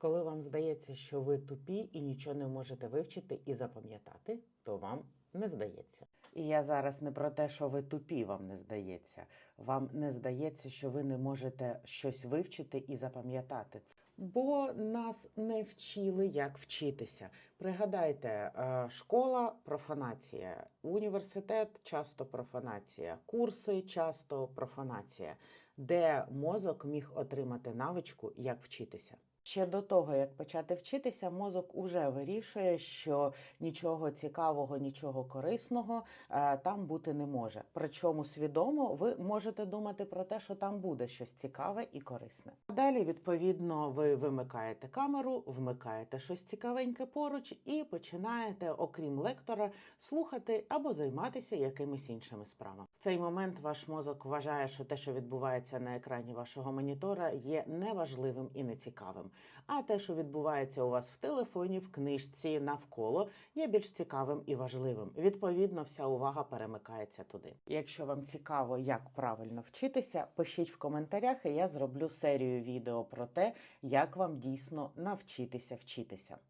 Коли вам здається, що ви тупі і нічого не можете вивчити і запам'ятати, то вам не здається. І я зараз не про те, що ви тупі, вам не здається. Вам не здається, що ви не можете щось вивчити і запам'ятати. Бо нас не вчили, як вчитися. Пригадайте, е, школа профанація, університет часто профанація, курси часто профанація, де мозок міг отримати навичку, як вчитися. Ще до того, як почати вчитися, мозок уже вирішує, що нічого цікавого, нічого корисного е, там бути не може. Причому свідомо ви можете думати про те, що там буде щось цікаве і корисне. Далі, відповідно, ви вимикаєте камеру, вмикаєте щось цікавеньке поруч і починаєте, окрім лектора, слухати або займатися якимись іншими справами. В цей момент ваш мозок вважає, що те, що відбувається на екрані вашого монітора, є неважливим і нецікавим. А те, що відбувається у вас в телефоні, в книжці навколо, є більш цікавим і важливим. Відповідно, вся увага перемикається туди. Якщо вам цікаво, як правильно вчитися, пишіть в коментарях, і я зроблю серію відео про те, як вам дійсно навчитися вчитися.